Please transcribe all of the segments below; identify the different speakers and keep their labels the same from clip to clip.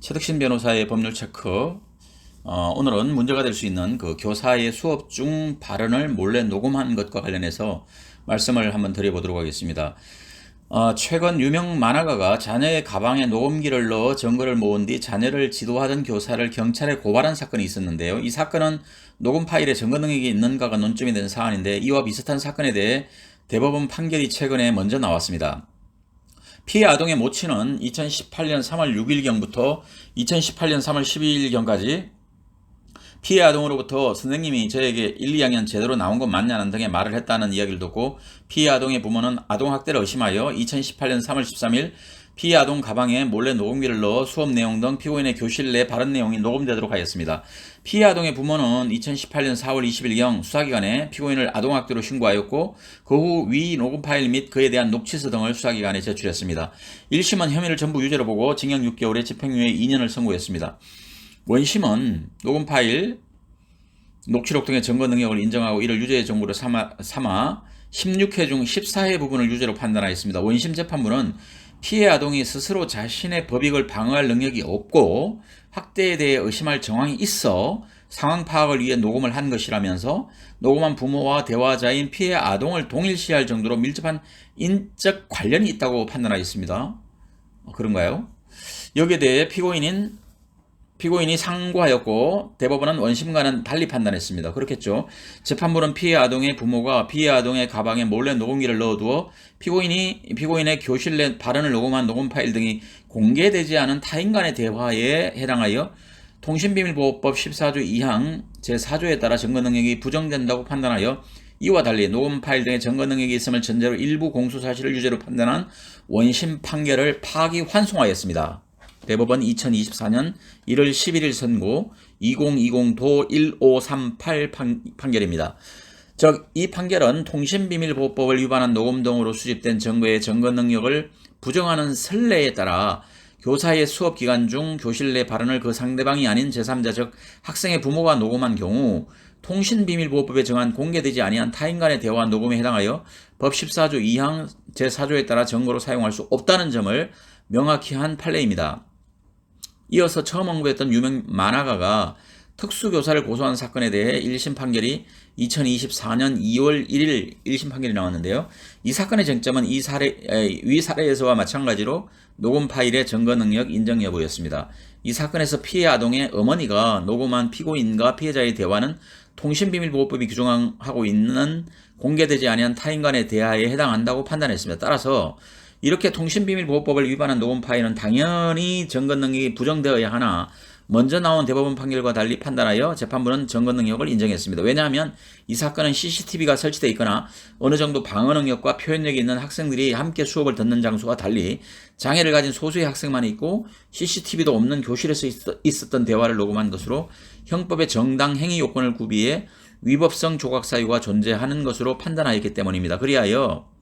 Speaker 1: 최덕신 변호사의 법률 체크. 어, 오늘은 문제가 될 수 있는 그 교사의 수업 중 발언을 몰래 녹음한 것과 관련해서 말씀을 한번 드려보도록 하겠습니다. 어, 최근 유명 만화가가 자녀의 가방에 녹음기를 넣어 증거를 모은 뒤 자녀를 지도하던 교사를 경찰에 고발한 사건이 있었는데요. 이 사건은 녹음 파일에 증거 능력이 있는가가 논점이 된 사안인데 이와 비슷한 사건에 대해 대법원 판결이 최근에 먼저 나왔습니다. 피해 아동의 모친은 2018년 3월 6일경부터 2018년 3월 12일경까지 피해 아동으로부터 선생님이 저에게 1, 2학년 제대로 나온 것 맞냐는 등의 말을 했다는 이야기를 듣고 피해 아동의 부모는 아동학대를 의심하여 2018년 3월 13일 피해 아동 가방에 몰래 녹음기를 넣어 수업 내용 등 피고인의 교실 내 발언 내용이 녹음되도록 하였습니다. 피해 아동의 부모는 2018년 4월 20일경 수사기관에 피고인을 아동학대로 신고하였고 그 후 위 녹음 파일 및 그에 대한 녹취서 등을 수사기관에 제출했습니다. 1심은 혐의를 전부 유죄로 보고 징역 6개월에 집행유예 2년을 선고했습니다. 원심은 녹음 파일, 녹취록 등의 증거 능력을 인정하고 이를 유죄의 정보로 삼아, 삼아 16회 중 14회 부분을 유죄로 판단하였습니다. 원심 재판부는 피해 아동이 스스로 자신의 법익을 방어할 능력이 없고 학대에 대해 의심할 정황이 있어 상황 파악을 위해 녹음을 한 것이라면서 녹음한 부모와 대화자인 피해 아동을 동일시할 정도로 밀접한 인적 관련이 있다고 판단하였습니다. 어, 그런가요? 여기에 대해 피고인인 피고인이 상고하였고 대법원은 원심과는 달리 판단했습니다. 그렇겠죠. 재판부는 피해 아동의 부모가 피해 아동의 가방에 몰래 녹음기를 넣어두어 피고인이 피고인의 교실 내 발언을 녹음한 녹음 파일 등이 공개되지 않은 타인 간의 대화에 해당하여 통신비밀보호법 14조 2항 제4조에 따라 증거 능력이 부정된다고 판단하여 이와 달리 녹음 파일 등의 증거 능력이 있음을 전제로 일부 공소 사실을 유죄로 판단한 원심 판결을 파기 환송하였습니다. 대법원 2024년 1월 11일 선고 2020도 1538 판, 판결입니다. 즉, 이 판결은 통신비밀보호법을 위반한 녹음 등으로 수집된 증거의 증거 능력을 부정하는 선례에 따라 교사의 수업 기간 중 교실 내 발언을 그 상대방이 아닌 제3자 즉 학생의 부모가 녹음한 경우 통신비밀보호법에 정한 공개되지 아니한 타인 간의 대화 녹음에 해당하여 법 14조 2항 제4조에 따라 증거로 사용할 수 없다는 점을 명확히 한 판례입니다. 이어서 처음 언급했던 유명 만화가가 특수교사를 고소한 사건에 대해 1심 판결이 2024년 2월 1일 1심 판결이 나왔는데요. 이 사건의 쟁점은 이 사례, 위 사례에서와 마찬가지로 녹음 파일의 증거 능력 인정 여부였습니다. 이 사건에서 피해 아동의 어머니가 녹음한 피고인과 피해자의 대화는 통신비밀보호법이 규정하고 있는 공개되지 아니한 타인 간의 대화에 해당한다고 판단했습니다. 따라서 이렇게 통신비밀보호법을 위반한 녹음 파일은 당연히 증거 능력이 부정되어야 하나 먼저 나온 대법원 판결과 달리 판단하여 재판부는 증거 능력을 인정했습니다. 왜냐하면 이 사건은 CCTV가 설치되어 있거나 어느 정도 방어 능력과 표현력이 있는 학생들이 함께 수업을 듣는 장소와 달리 장애를 가진 소수의 학생만 있고 CCTV도 없는 교실에서 있었던 대화를 녹음한 것으로 형법의 정당 행위 요건을 구비해 위법성 조각 사유가 존재하는 것으로 판단하였기 때문입니다. 그리하여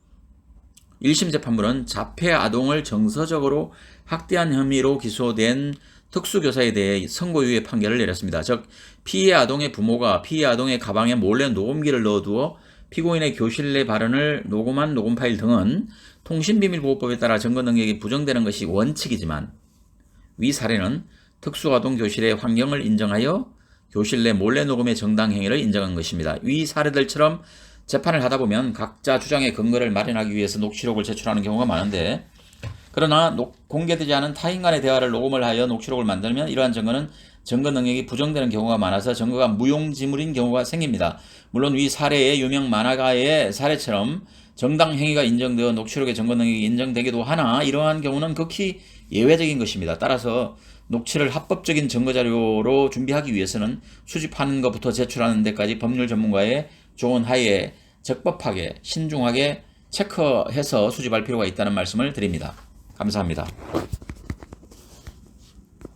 Speaker 1: 1심 재판부는 자폐 아동을 정서적으로 학대한 혐의로 기소된 특수교사에 대해 선고유예 판결을 내렸습니다. 즉 피해 아동의 부모가 피해 아동의 가방에 몰래 녹음기를 넣어두어 피고인의 교실 내 발언을 녹음한 녹음 파일 등은 통신비밀보호법에 따라 증거 능력이 부정되는 것이 원칙이지만 위 사례는 특수아동 교실의 환경을 인정하여 교실 내 몰래 녹음의 정당 행위를 인정한 것입니다. 위 사례들처럼 재판을 하다 보면 각자 주장의 근거를 마련하기 위해서 녹취록을 제출하는 경우가 많은데 그러나 녹, 공개되지 않은 타인 간의 대화를 녹음을 하여 녹취록을 만들면 이러한 증거는 증거 능력이 부정되는 경우가 많아서 증거가 무용지물인 경우가 생깁니다. 물론 위 사례의 유명 만화가의 사례처럼 정당 행위가 인정되어 녹취록의 증거 능력이 인정되기도 하나 이러한 경우는 극히 예외적인 것입니다. 따라서 녹취를 합법적인 증거 자료로 준비하기 위해서는 수집하는 것부터 제출하는 데까지 법률 전문가의 조언 하에 적법하게 신중하게 체크해서 수집할 필요가 있다는 말씀을 드립니다. 감사합니다.